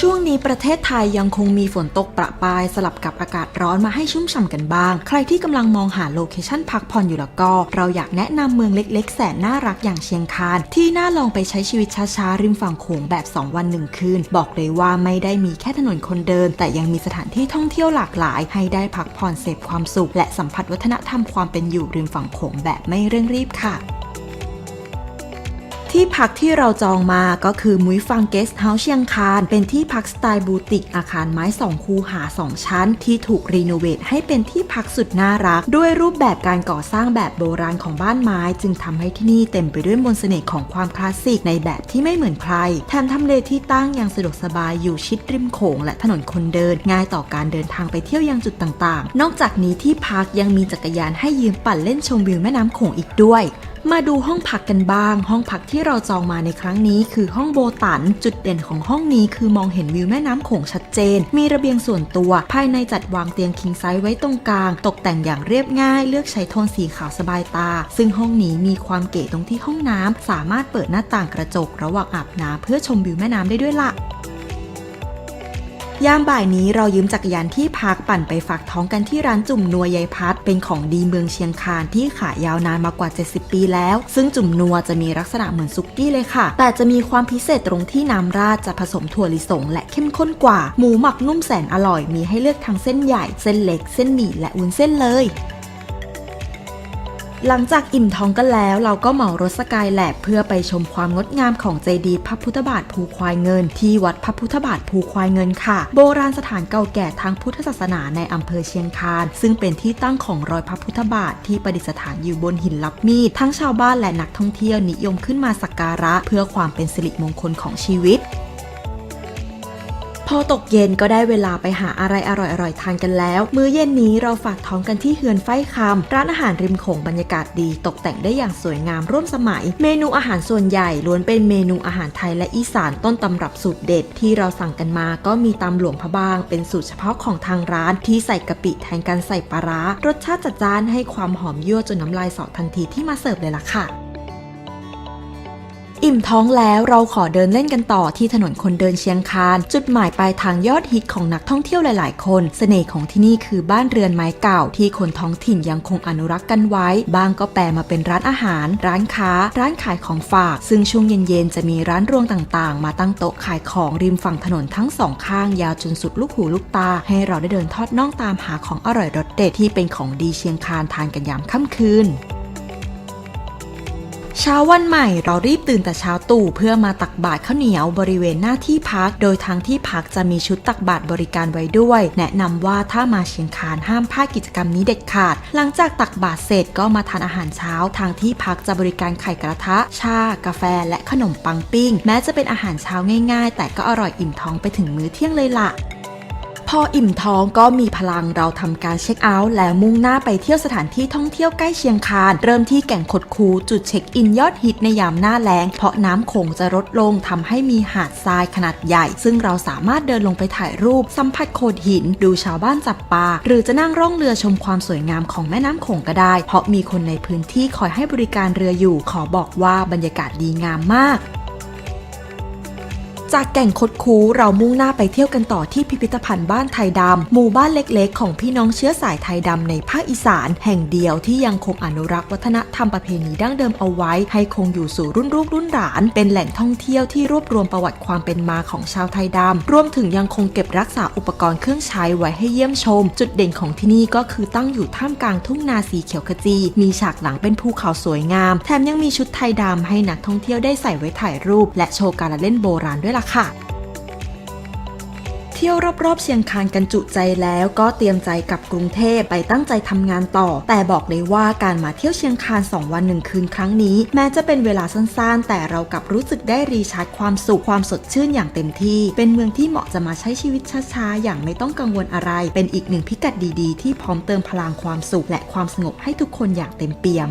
ช่วงนี้ประเทศไทยยังคงมีฝนตกประปรายสลับกับอากาศร้อนมาให้ชุ่มฉ่ำกันบ้าง ใครที่กำลังมองหาโลเคชั่นพักผ่อนอยู่แล้วก็ เราอยากแนะนำเมืองเล็กๆ แสนน่ารักอย่างเชียงคาน ที่น่าลองไปใช้ชีวิตช้าๆ ริมฝั่งโขงแบบ 2 วัน1คืน บอกเลยว่าไม่ได้มีแค่ถนนคนเดิน แต่ยังมีสถานที่ท่องเที่ยวหลากหลาย ให้ได้พักผ่อนเสพความสุข และสัมผัสวัฒนธรรมความเป็นอยู่ริมฝั่งโขงแบบไม่เร่งรีบค่ะ ที่พักที่เราจองมาก็คือมุ้ยฟังเกสเฮาส์เชียงคาน เป็นที่พักสไตล์บูติกอาคารไม้ 2 คูหา 2 ชั้น ที่ถูกรีโนเวทให้เป็นที่พักสุดน่ารัก ด้วยรูปแบบการก่อสร้างแบบโบราณของบ้านไม้ จึงทำให้ที่นี่เต็มไปด้วยมนต์เสน่ห์ของความคลาสสิกในแบบที่ไม่เหมือนใคร แถมทำเลที่ตั้งยังสะดวกสบายอยู่ชิดริมโขงและถนนคนเดิน ง่ายต่อการเดินทางไปเที่ยวยังจุดต่างๆ นอกจากนี้ที่พักยังมีจักรยานให้ยืมปั่นเล่นชมวิวแม่น้ำโขงอีกด้วย มาดูห้องพักกันบ้าง ห้องพักที่เราจองมาในครั้งนี้คือห้องโบตัน จุดเด่นของห้องนี้คือมองเห็นวิวแม่น้ำโขงชัดเจน มีระเบียงส่วนตัว ภายในจัดวางเตียงคิงไซส์ไว้ตรงกลาง ตกแต่งอย่างเรียบง่าย เลือกใช้โทนสีขาวสบายตา ซึ่งห้องนี้มีความเก๋ตรงที่ห้องน้ำสามารถเปิดหน้าต่างกระจกระหว่างอาบน้ำเพื่อชมวิวแม่น้ำได้ด้วยล่ะ ยามบ่ายนี้เรายืมจักรยานที่พักปั่นไปฝากท้องกันที่ร้านจุ่มนัวยายพัด เป็นของดีเมืองเชียงคานที่ขายยาวนานมากว่า 70 ปีแล้ว ซึ่งจุ่มนัวจะมีลักษณะเหมือนซุกี้เลยค่ะ แต่จะมีความพิเศษตรงที่น้ำราดจะผสมถั่วลิสงและเข้มข้นกว่า หมูหมักนุ่มแสนอร่อยมีให้เลือกทั้งเส้นใหญ่ เส้นเล็ก เส้นหมี่และอุ้นเส้นเลย หลังจากอิ่มท้องกันแล้วเราก็เหมารถสกายแลบเพื่อไปชมความงดงามของเจดีย์พระพุทธบาทภูควายเงิน ที่วัดพระพุทธบาทภูควายเงินค่ะ โบราณสถานเก่าแก่ทางพุทธศาสนาในอำเภอเชียงคาน ซึ่งเป็นที่ตั้งของรอยพระพุทธบาทที่ประดิษฐานอยู่บนหินลับมีดทั้งชาวบ้านและนักท่องเที่ยวนิยมขึ้นมาสักการะ เพื่อความเป็นสิริมงคลของชีวิต อตกเย็นก็ได้เวลาไปหาอะไรอร่อยๆทานกันแล้ว มื้อเย็นนี้เราฝากท้องกันที่เฮือนไฟคำร้านอาหารริมโขงบรรยากาศดีตกแต่งได้อย่างสวยงามร่วมสมัย เมนูอาหารส่วนใหญ่ล้วนเป็นเมนูอาหารไทยและอีสานต้นตำรับสูตรเด็ด ที่เราสั่งกันมาก็มีตำหลวงพระบาง เป็นสูตรเฉพาะของทางร้านที่ใส่กะปิแทนการใส่ปลาร้ารสชาติจัดจ้านให้ความหอมยั่วจนน้ำลายสอทันทีที่มาเสิร์ฟเลยล่ะค่ะ อิ่มท้องแล้วเราขอเดินเล่นกันต่อที่ถนนคนเดินเชียงคานจุดหมายปลายทางยอดฮิตของนักท่องเที่ยวหลาย ๆ คน เสน่ห์ของที่นี่คือบ้านเรือนไม้เก่า ที่คนท้องถิ่นยังคงอนุรักษ์กันไว้ บางก็แปลมาเป็นร้านอาหาร ร้านค้า ร้านขายของฝาก ซึ่งช่วงเย็น ๆ จะมีร้านรวงต่าง ๆ มาตั้งโต๊ะขายของริมฝั่งถนนทั้งสองข้างยาวจนสุดลูกหูลูกตา ให้เราได้เดินทอดน่องตามหาของอร่อยรสเด็ดที่เป็นของดีเชียงคานทานกันยามค่ำคืน เช้าวันใหม่เรารีบตื่นแต่เช้าตู่เพื่อมาตักบาตรข้าวเหนียวบริเวณหน้าที่พัก โดยทางที่พักจะมีชุดตักบาตรบริการไว้ด้วย แนะนำว่าถ้ามาเชียงคานห้ามพลาดกิจกรรมนี้เด็ดขาด หลังจากตักบาตรเสร็จก็มาทานอาหารเช้า ทางที่พักจะบริการไข่กระทะ ชา กาแฟ และขนมปังปิ้ง แม้จะเป็นอาหารเช้าง่าย ๆ แต่ก็อร่อยอิ่มท้องไปถึงมื้อเที่ยงเลยล่ะ พออิ่มท้องก็มีพลังเราทำการเช็คเอาท์แล้วมุ่งหน้าไปเที่ยวสถานที่ท่องเที่ยวใกล้เชียงคาน เริ่มที่แก่งขดคูจุดเช็คอินยอดฮิตในยามหน้าแล้ง เพราะน้ำโขงจะลดลงทำให้มีหาดทรายขนาดใหญ่ ซึ่งเราสามารถเดินลงไปถ่ายรูป สัมผัสโขดหิน ดูชาวบ้านจับปลาหรือจะนั่งร่องเรือชมความสวยงามของแม่น้ำโขงก็ได้ เพราะมีคนในพื้นที่คอยให้บริการเรืออยู่ขอบอกว่าบรรยากาศดีงามมาก จากแก่งคดคูเรามุ่งหน้าไปเที่ยวกันต่อที่พิพิธภัณฑ์บ้านไทยดำหมู่บ้านเล็กๆ ของพี่น้องเชื้อสายไทยดำในภาคอีสาน แห่งเดียวที่ยังคงอนุรักษ์วัฒนธรรมประเพณีดั้งเดิมเอาไว้ ให้คงอยู่สู่รุ่นลูกรุ่นหลาน เป็นแหล่งท่องเที่ยวที่รวบรวมประวัติความเป็นมาของชาวไทยดำรวมถึงยังคงเก็บรักษาอุปกรณ์เครื่องใช้ไว้ให้เยี่ยมชม จุดเด่นของที่นี่ก็คือตั้งอยู่ท่ามกลางทุ่งนาสีเขียวขจี มีฉากหลังเป็นภูเขาสวยงาม แถมยังมีชุดไทยดำให้นักท่องเที่ยวได้ใส่ไว้ถ่ายรูป และโชว์การเล่นโบราณด้วยล่ะค่ะ เที่ยวรอบๆเชียงคานกันจุใจแล้วก็เตรียมใจกับกรุงเทพไปตั้งใจทำงานต่อ แต่บอกเลยว่าการมาเที่ยวเชียงคาน 2 วัน1คืนครั้งนี้ แม้จะเป็นเวลาสั้นๆ แต่เรากลับรู้สึกได้รีชาร์จความสุขความสดชื่นอย่างเต็มที่ เป็นเมืองที่เหมาะจะมาใช้ชีวิตช้าๆอย่างไม่ต้องกังวลอะไร เป็นอีกหนึ่งพิกัดดีๆ ที่พร้อมเติมพลังความสุข และความสงบให้ทุกคนอย่างเต็มเปี่ยม